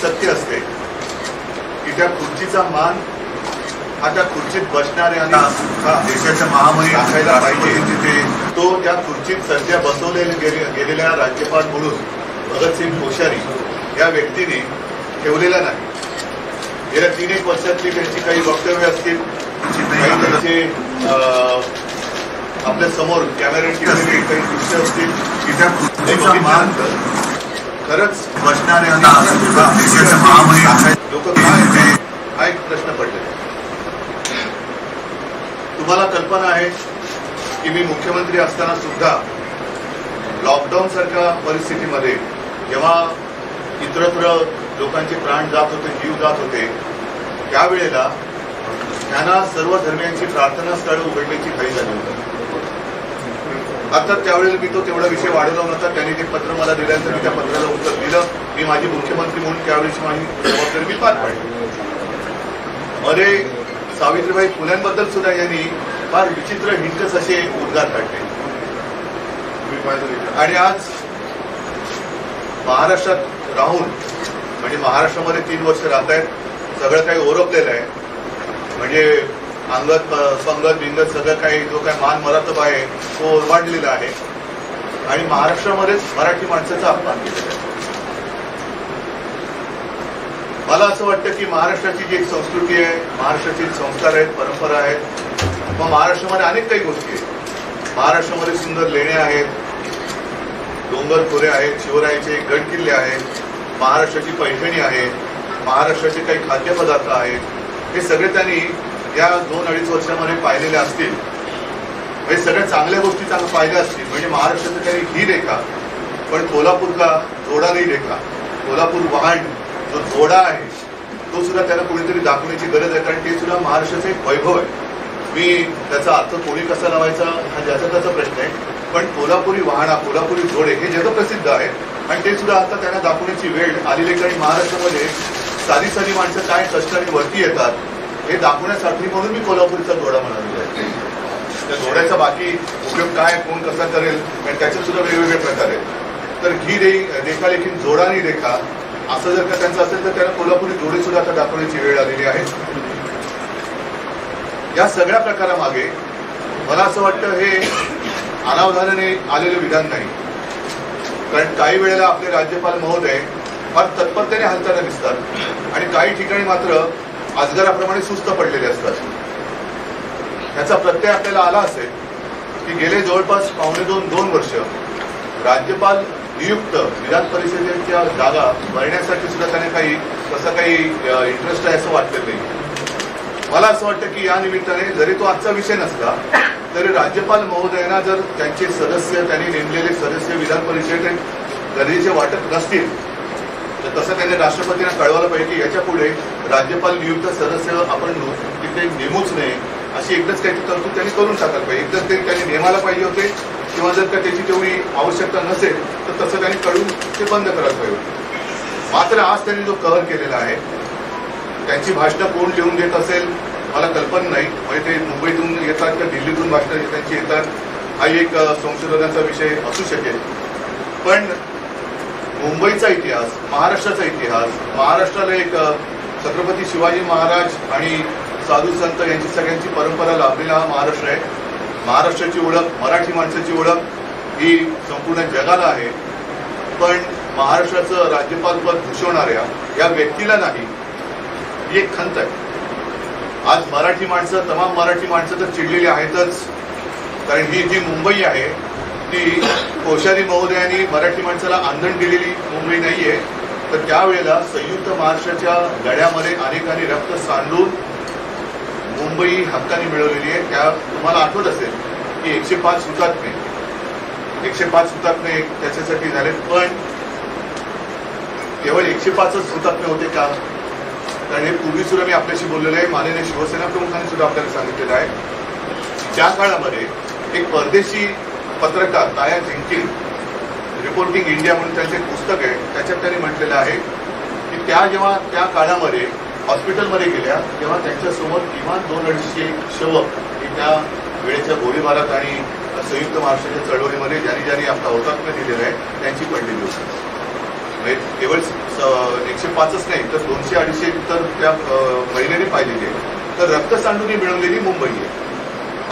सत्य असते. की त्या खुर्चीचा मान हा त्या खुर्चीत बसणाऱ्या देशाच्या महामहिम राखायला पाहिजे तिथे तो त्या खुर्चीत सध्या बसवले गेले गेलेल्या राज्यपाल म्हणून भगतसिंग कोश्यारी या व्यक्तीने ठेवलेला नाही. गेल्या तीन एक वर्षातली त्यांची काही वक्तव्य असतील काही त्यांचे आपल्यासमोर असतील काही दृश्य असतील की त्या खुर्चीचा मान खरंच बसणाऱ्यांना देशाच्या लोक काय हा एक प्रश्न पडलेला तुम्हाला कल्पना आहे की मी मुख्यमंत्री असताना सुद्धा लॉकडाऊन सारख्या परिस्थितीमध्ये जेव्हा इतरत्र लोकांचे प्राण जात होते जीव जात होते त्यावेळेला त्यांना सर्व धर्मियांची प्रार्थना स्थळं उघडण्याची घाई झाली होती. अर्थात त्यावेळेला मी तो तेवढा विषय वाढवला नव्हता त्यांनी ते पत्र मला दिल्यानंतर मी त्या पत्राला उत्तर दिलं. मी माझी मुख्यमंत्री म्हणून त्यावेळेस माझी जबाबदारी मी पार पाडली. मध्ये सावित्रीबाई फुल्यांबद्दल सुद्धा यांनी फार विचित्र हिंकस असे उद्गार काढले. आणि आज महाराष्ट्रात राहून म्हणजे महाराष्ट्रामध्ये तीन वर्ष राहत आहेत सगळं काही ओरपलेलं आहे. म्हणजे अंगत संगत पंगत बिंगत सगळं काही जो काही मान मरातब आहे तो ओरमाडलेला आहे. आणि महाराष्ट्रामध्येच मराठी माणसाचा अपमान केलेला आहे. मला असं वाटतं की महाराष्ट्राची जी एक संस्कृती आहे महाराष्ट्रातील संस्कार आहेत परंपरा आहेत मग महाराष्ट्रामध्ये अनेक काही गोष्टी आहेत. महाराष्ट्रामध्ये सुंदर लेण्या आहेत डोंगर खोरे आहेत शिवरायाचे गड किल्ले आहेत महाराष्ट्राची पैठणी आहे महाराष्ट्राचे काही खाद्यपदार्थ आहेत हे सगळे त्यांनी या दोन अडीच वर्षामध्ये पाहिलेल्या असतील म्हणजे सगळ्या चांगल्या गोष्टी चांगल्या पाहिल्या असतील. म्हणजे महाराष्ट्राचं काही ही रेखा पण कोल्हापूरचा जोडा नाही रेखा. कोल्हापूर वाहन जो जोडा आहे तो सुद्धा त्याला कोणीतरी दाखवण्याची गरज आहे. कारण ते सुद्धा महाराष्ट्राचं एक वैभव आहे. मी त्याचा अर्थ कोणी कसा लावायचा हा ज्याचा त्याचा प्रश्न आहे. पण कोल्हापुरी वाहना कोल्हापुरी जोडे हे जगप्रसिद्ध आहे आणि ते सुद्धा आता त्यांना दाखवण्याची वेळ आलेली कारण महाराष्ट्रामध्ये साधी साधी माणसं काय कष्टाने वरती येतात हे दाखवण्यासाठी म्हणून मी कोल्हापूरचा दोडा म्हणालेला आहे. त्या दोड्याचा बाकी उपयोग काय कोण कसा करेल त्याचे सुद्धा वेगवेगळे प्रकार आहेत. तर ही रे रेखा जोडा नाही रेखा असं जर का त्यांचं असेल तर त्यांना कोल्हापुरी जोडी सुद्धा आता दाखवण्याची वेळ आलेली आहे. या सगळ्या प्रकारामागे मला असं वाटतं हे अनावधानाने आलेलं विधान नाही. कारण काही वेळेला आपले राज्यपाल महोदय फार तत्परतेने हालताना दिसतात आणि काही ठिकाणी मात्र अजगराप्रमाणे सुस्त पडलेले असतात. ह्याचा प्रत्यय आपल्याला आला असेल की गेले जवळपास पावणे दोन दोन वर्ष राज्यपाल नियुक्त विधान परिषदेच्या जागा भरण्यासाठी सुद्धा त्याने काही तसा काही इंटरेस्ट आहे असं वाटलं नाही. मला असं वाटतं की या निमित्ताने जरी तो आजचा विषय नसला तरी राज्यपाल महोदयांना जर त्यांचे सदस्य त्यांनी नेमलेले सदस्य विधान परिषदेत गरजेचे वाटत नसतील तर तसं त्यांनी राष्ट्रपतींना कळवायला पाहिजे की याच्यापुढे राज्यपाल नियुक्त सदस्य आपण तिथे नेमूच नये अशी एकदाच काही तरतूद त्यांनी करून टाकायला पाहिजे. एकदाच ते त्यांनी नेमायला पाहिजे होते किंवा जर का त्याची तेवढी आवश्यकता नसेल तर तसं त्यांनी कळून ते बंद करायला पाहिजे. मात्र आज त्यांनी जो कव्हर केलेला आहे त्यांची भाषणं कोण लिहून देत असेल मला कल्पना नाही. म्हणजे ते मुंबईतून येतात किंवा दिल्लीतून भाषणं त्यांची येतात हा एक संशोधनाचा विषय असू शकेल. पण मुंबईचा इतिहास महाराष्ट्राचा इतिहास महाराष्ट्राला एक छत्रपती शिवाजी महाराज आणि साधू संत यांची सगळ्यांची परंपरा लाभलेला हा महाराष्ट्र आहे. महाराष्ट्राची ओळख मराठी माणसाची ओळख ही संपूर्ण जगाला आहे. पण महाराष्ट्राचं राज्यपालपद भूषवणाऱ्या या व्यक्तीला नाही ही एक खंत आहे. आज मराठी माणसं तमाम मराठी माणसं तर चिडलेली आहेतच कारण ही जी मुंबई आहे की कोश्यारी महोदयांनी मराठी माणसाला आंदण दिलेली मुंबई नाहीये. तर त्यावेळेला संयुक्त महाराष्ट्राच्या लढ्यामध्ये अनेकांनी रक्त सांडून मुंबई हक्काने मिळवलेली आहे. त्या तुम्हाला आठवत असेल की एकशे पाच हुतात्मे एकशे पाच हुतात्मे त्याच्यासाठी झाले पण केवळ एकशे पाचच हुतात्मे होते का? कारण हे पूर्वी सुद्धा मी आपल्याशी बोललेलो आहे. माननीय शिवसेना प्रमुखांनी सुद्धा आपल्याला सांगितलेलं आहे. त्या काळामध्ये एक परदेशी पत्रकार ताया जेंकिन रिपोर्टिंग इंडिया म्हणून त्यांचं एक पुस्तक आहे त्याच्यात त्यांनी म्हटलेलं आहे की त्या जेव्हा त्या काळामध्ये हॉस्पिटलमध्ये गेल्या तेव्हा त्यांच्यासमोर किमान दोन अडीचशे शव ही त्या वेळेच्या गोळीबारात आणि संयुक्त महाराष्ट्राच्या चळवळीमध्ये ज्यांनी ज्यांनी आपला हुतात्म्य दिलेला आहे त्यांची पडलेली होती. म्हणजे केवळ स- एकशे पाचच नाही तर दोनशे अडीचशे तर त्या महिलेने पाहिलेली आहे. तर रक्तसांडूने मिळवलेली मुंबई आहे.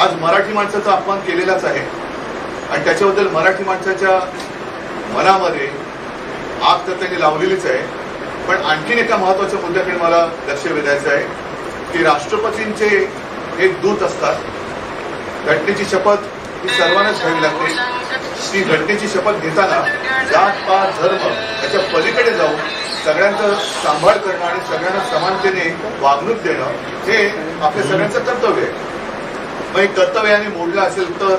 आज मराठी माणसाचा अपमान केलेलाच आहे. आणि त्याच्याबद्दल मराठी माणसाच्या मनामध्ये आग तर त्यांनी लावलेलीच आहे. पण आणखीन एका महत्त्वाच्या मुद्द्याकडे मला लक्ष वेधायचं आहे की राष्ट्रपतींचे एक दूत असतात. घटनेची शपथ ही सर्वांनाच घ्यावी लागते. ती घटनेची शपथ घेताना जात पात धर्म याच्या पलीकडे जाऊन सगळ्यांचं सांभाळ करणं आणि सगळ्यांना समानतेने वागणूक देणं हे आपल्या सगळ्यांचं कर्तव्य आहे. मग हे कर्तव्य मोडलं असेल तर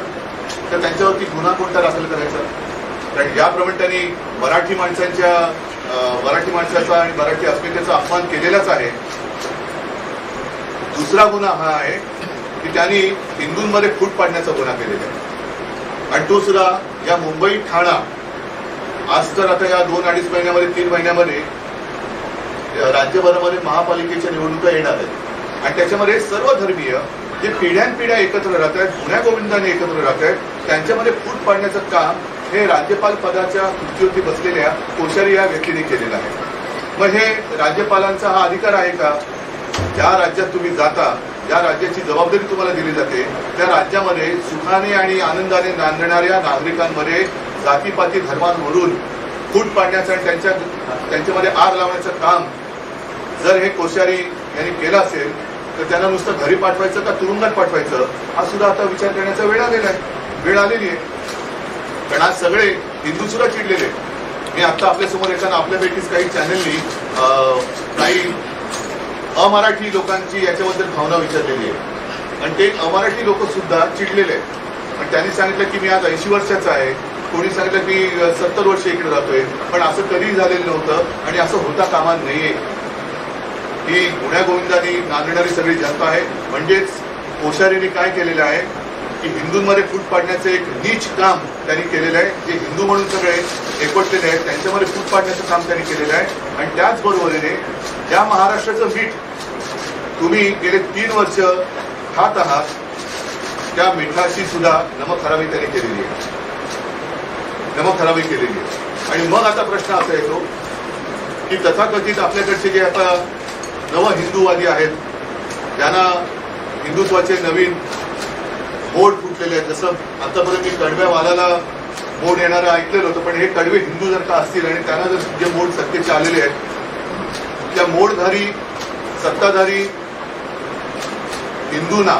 तर त्यांच्यावरती गुन्हा कोणता दाखल करायचा? कारण याप्रमाणे त्यांनी मराठी माणसांच्या मराठी माणसाचा आणि मराठी अस्मितेचा अपमान केलेलाच आहे. दुसरा गुन्हा हा आहे की त्यांनी हिंदूंमध्ये फूट पाडण्याचा गुन्हा केलेला आहे. आणि दुसरा या मुंबई ठाणा आज तर आता या दोन अडीच महिन्यामध्ये तीन महिन्यामध्ये राज्यभरामध्ये महापालिकेच्या निवडणुका येणार आहेत. आणि त्याच्यामध्ये सर्व धर्मीय जे पिढ्यानपिढ्या एकत्र राहत आहेत गुन्ह्या गोविंदाने एकत्र राहत आहेत त्यांच्यामध्ये फूट पाडण्याचं काम हे राज्यपाल पदाच्या खुर्चीवरती बसलेल्या कोश्यारी या व्यक्तीने केलेलं आहे. मग हे राज्यपालांचा हा अधिकार आहे का? ज्या राज्यात तुम्ही जाता ज्या राज्याची जबाबदारी तुम्हाला दिली जाते त्या राज्यामध्ये सुखाने आणि आनंदाने नांदणाऱ्या नागरिकांमध्ये जातीपाती धर्मांवरून फूट पाडण्याचं आणि त्यांच्या त्यांच्यामध्ये आग लावण्याचं काम जर हे कोश्यारी यांनी केलं असेल तर त्यांना नुसतं घरी पाठवायचं का तुरुंगात पाठवायचं? हा सुद्धा आता विचार करण्याचा वेळ आलेला आहे. वेळ आलेली आहे. कारण आज सगळे हिंदू सुद्धा चिडलेले आहेत. मी आता आपल्यासमोर एखादा आपल्यापैकीच काही चॅनलनी काही अमराठी लोकांची याच्याबद्दल भावना विचारलेली आहे. आणि ते अमराठी लोक सुद्धा चिडलेले आहेत. आणि त्यांनी सांगितलं की मी आज ऐंशी वर्षाचा आहे. कोणी सांगितलं की सत्तर वर्ष इकडे राहतोय. पण असं कधीही झालेलं नव्हतं आणि असं होता कामा नाहीये ही गुण्या गोविंदानी नांदणारी सगळी जनता आहे. म्हणजेच कोश्यारीने काय केलेलं आहे? की हिंदूंमध्ये फूट पाडण्याचं एक नीच काम त्यांनी केलेलं आहे. जे हिंदू म्हणून सगळे एकवटलेले आहेत त्यांच्यामध्ये फूट पाडण्याचं काम त्यांनी केलेलं आहे. आणि त्याचबरोबरीने ज्या महाराष्ट्राचं मीठ तुम्ही गेले तीन वर्ष खात आहात त्या मिठाची सुद्धा नमक खराबी त्यांनी केलेली आहे. नमक खराबी केलेली आहे. आणि मग आता प्रश्न असा येतो की तथाकथित आपल्याकडचे जे आता नव हिंदूवादी आहेत. ज्यांना हिंदुत्वाचे नवीन बोर्ड फुटलेले आहेत. जसं आतापर्यंत मी कडव्या वादाला बोर्ड येणारं ऐकलेलं होतं पण हे कडवे हिंदू जर का असतील आणि त्यांना जर जे बोर्ड सत्तेचे आलेले आहेत त्या मोडधारी सत्ताधारी हिंदूंना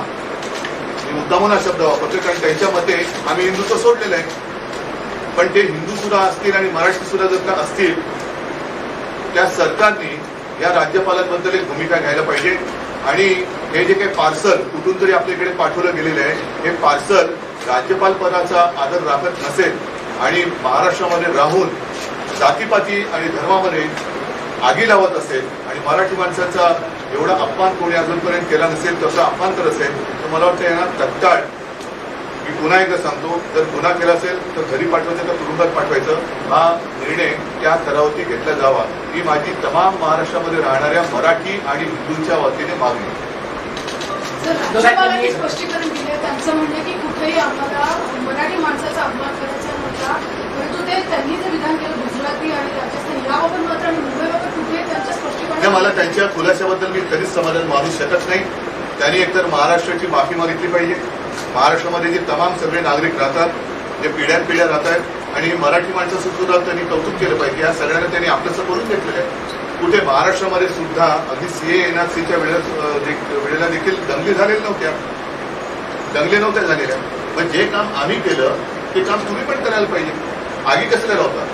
मी मुद्दामून हा शब्द वापरतो कारण त्यांच्या मते आम्ही हिंदुत्व सोडलेलं आहे. पण ते हिंदू सुद्धा असतील आणि मराठी सुद्धा जर का असतील त्या सरकारने या राज्यपालांबद्दल एक भूमिका घ्यायला पाहिजे. आणि हे जे काही पार्सल कुठून तरी आपल्याकडे पाठवलं गेलेलं आहे हे पार्सल राज्यपाल पदाचा आदर राखत नसेल आणि महाराष्ट्रामध्ये राहून जातीपाती आणि धर्मामध्ये आगी लावत असेल आणि मराठी माणसाचा एवढा अपमान कोणी अजूनपर्यंत केला नसेल तसा अपमान करत असेल तर मला वाटतं यांना तत्काळ मी पुन्हा एकदा सांगतो जर गुन्हा केला असेल तर घरी पाठवायचं तर तुरुंगात पाठवायचं. हा निर्णय त्या स्तरावरती घेतला जावा. ही माझी तमाम महाराष्ट्रामध्ये राहणाऱ्या मराठी आणि हिंदूंच्या वतीने मागणी. स्पष्टीकरण दिले त्यांचं म्हणणे की कुठेही आम्हाला मराठी माणसाचा अपमान करायचा नव्हता. परंतु ते त्यांनी जे विधान केलं गुजराती आणि राजस्थान याबाबत मात्र आणि मुंबईबाबत स्पष्टीकरण मला त्यांच्या खुलाशाबद्दल मी कधीच समाधान मानू शकत नाही. त्यांनी एकतर महाराष्ट्राची माफी मागितली पाहिजे. महाराष्ट्रामध्ये जे तमाम सगळे नागरिक राहतात जे पिढ्या पिढ्या राहत आहेत आणि मराठी माणसाचं सुद्धा त्यांनी कौतुक केलं पाहिजे. या सगळ्यांना त्यांनी आपलंसं करून घेतलेलं आहे. कुठे महाराष्ट्रामध्ये सुद्धा अगदी सीए एनआरसीच्या वेळेला वेळेला देखील दंगली झालेल्या नव्हत्या. दंगली नव्हत्या झालेल्या. पण जे काम आम्ही केलं ते काम तुम्ही पण करायला पाहिजे. आगी कसं होता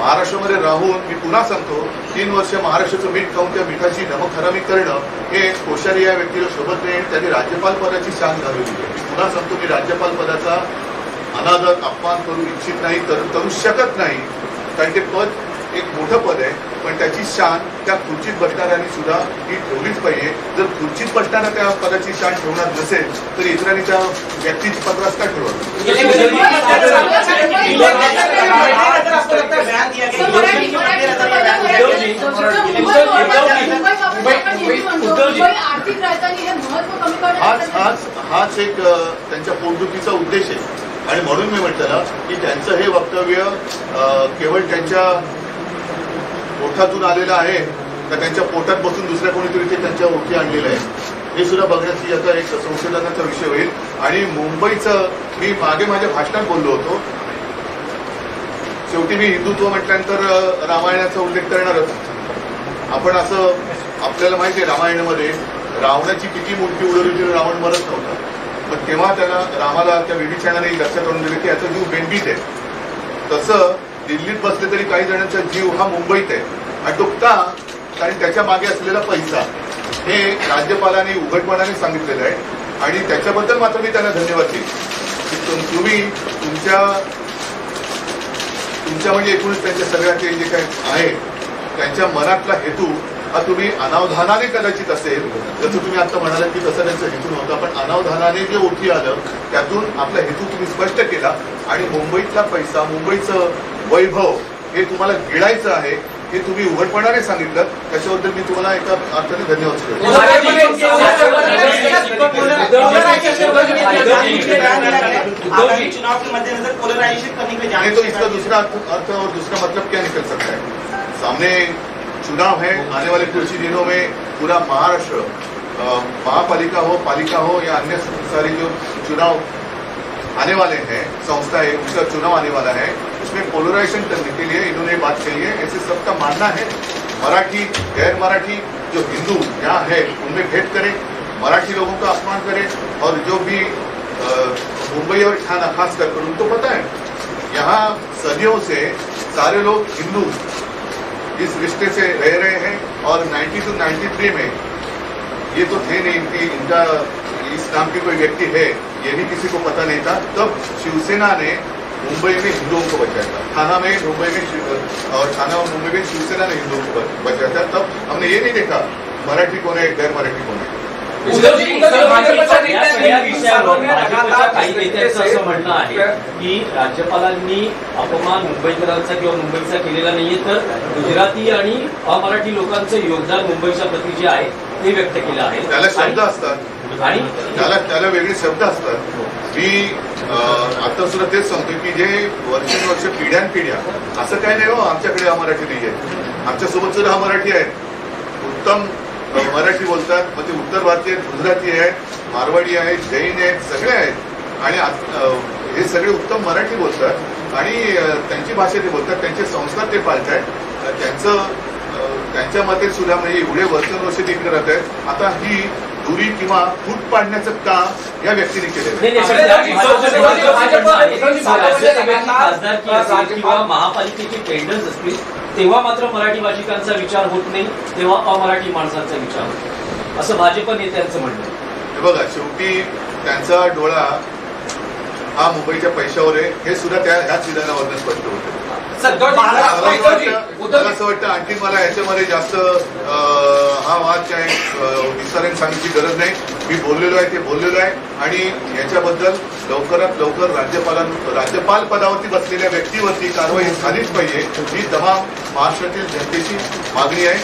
महाराष्ट्रामध्ये राहून मी पुन्हा सांगतो तीन वर्ष महाराष्ट्राचं मीठ खाऊन त्या मिठाची नमक हरामी करणं हे कोश्यारी या व्यक्तीला शोभत नाही. आणि त्यांनी राज्यपाल पदाची शान घालवली आहे. मी पुन्हा सांगतो मी राज्यपाल पदाचा अनादर अपमान करू इच्छित नाही करू करू शकत नाही. कारण ते पद एक मोठं पद आहे पण त्याची शान त्या खुर्चीत बसणाऱ्यांनी सुद्धा ही ठेवलीच पाहिजे. जर खुर्चीत बसणारा त्या पदाची शान ठेवणार नसेल तर इतरांनी त्या व्यक्तीची पत्रास का ठेवत आर्थिक राजधानी हे महत्त्व कमी हाच करण्यासाठी हाच हाच एक अ, त्यांच्या पोटदुखीचा उद्देश आहे आणि म्हणून मी म्हटलं ना की त्यांचं हे वक्तव्य केवळ त्यांच्या पोटातून आलेलं आहे का त्यांच्या पोटात बसून दुसऱ्या कोणीतरी ते त्यांच्या ओळखी आणलेलं आहे. हे सुद्धा बघण्याची आता एक संशोधनाचा विषय होईल. आणि मुंबईचं मी मागे माझ्या भाषणात बोललो होतो. शेवटी मी हिंदुत्व म्हटल्यानंतर रामायणाचा उल्लेख करणारच. आपण असं आपल्याला माहिती आहे रामायणामध्ये रावणाची किती मूर्ती उडवली रावण मरत नव्हता. पण तेव्हा त्याला रामाला त्या विभीषणाने लक्षात आणून दिले की याचा जीव बेंबीत आहे. तसं दिल्लीत बसले तरी काही जणांचा जीव हा मुंबईत आहे. आणि तो आणि त्याच्यामागे असलेला पैसा. हे राज्यपालांनी उघडपणाने सांगितलेलं आहे. आणि त्याच्याबद्दल मात्र मी त्यांना धन्यवाद देईन. की तुम्ही तुमच्या तुमच्या म्हणजे एकूणच त्यांच्या सगळ्याचे जे काही आहे त्यांच्या मनातला हेतू हा तुम्ही अनावधानाने कदाचित असेल जसं तुम्ही आता म्हणाला की तसं त्यांचा हेतू नव्हता पण अनावधानाने जे ओठी आलं त्यातून आपला हेतू तुम्ही स्पष्ट केला आणि मुंबईतला पैसा मुंबईचं वैभव हे तुम्हाला गिळायचं आहे हे तुम्ही उघडपणाने सांगितलं. त्याच्याबद्दल मी तुम्हाला एका अर्थाने धन्यवाद आगामी चुनाव तो इसका दूसरा अर्थ अर्थ और दूसरा मतलब क्या निकल सकता है? सामने चुनाव है, आने वाले कुछ ही दिनों में पूरा महाराष्ट्र महापालिका हो, पालिका हो या अन्य सारी जो चुनाव आने वाले हैं, संस्था है, उसका चुनाव आने वाला है, उसमें पोलराइजेशन करने के लिए इन्होंने बात कही है। ऐसे सबका मानना है, मराठी, गैर मराठी जो हिंदू यहाँ है, उनमें भेद करें, मराठी लोगों का अपमान करें और जो भी मुंबई और ठाना खास कर, उनको पता है, यहाँ सदियों से सारे लोग हिंदू इस रिश्ते से रह रहे हैं और 90 टू 93 में ये तो थे नहीं कि इनका, इस नाम के कोई व्यक्ति है, ये भी किसी को पता नहीं था। तब शिवसेना ने मुंबई में हिंदुओं को बचाया था। थाना में, मुंबई में और थाना और मुंबई में शिवसेना ने हिंदुओं को बचाया था। तब हमने ये नहीं देखा, मराठी कौन है, गैर मराठी कौन है? काही नेत्यांचं असं म्हणणं आहे की राज्यपालांनी अपमान मुंबईकरांचा किंवा मुंबईचा केलेला नाहीये तर गुजराती आणि अमराठी लोकांचं योगदान मुंबईच्या प्रती जे आहे ते व्यक्त केलं आहे. त्याला शब्द असतात. आणि त्याला त्याला वेगळे शब्द असतात. मी आता सुद्धा तेच सांगतो की जे वर्षानुवर्ष पिढ्यानपिढ्या असं काही नाही हो आमच्याकडे हा मराठी नाही आहे आमच्यासोबत सुद्धा हा मराठी आहे उत्तम मराठी बोलतात मग ते उत्तर भारतीय आहेत गुजराती आहेत मारवाडी आहेत जैन आहेत सगळे आहेत. आणि हे सगळे उत्तम मराठी बोलतात आणि त्यांची भाषा ते बोलतात त्यांचे संस्कार ते पाळतात अं, त्यांचं त्यांच्या मते सुद्धा म्हणजे एवढे वर्षानुवर्ष ते इकडे राहत आहेत आता ही दुरी किंवा फूट पाडण्याचं काम या व्यक्तीने केलेलं महापालिकेचे टेंडर्स असतील तेव्हा मात्र मराठी भाषिकांचा विचार होत नाही तेव्हा अमराठी माणसांचा विचार होतो असं भाजप नेत्यांचं म्हणणं हे बघा शेवटी त्यांचा डोळा हा मुंबईच्या पैशावर आहे. हे सुद्धा त्या ह्याच विधानावरनं स्पष्ट होतं. मला असं वाटतं आणखी मला याच्यामध्ये जास्त हा वाद काय अं, विस्ताराने सांगण्याची गरज नाही. मी बोललेलो आहे ते बोललेलो आहे. आणि याच्याबद्दल लवकरात लवकर राज्यपालां राज्यपाल पदावरती बसलेल्या व्यक्तीवरती कारवाई झालीच पाहिजे. ही तमाम महाराष्ट्रातील जनतेची मागणी आहे.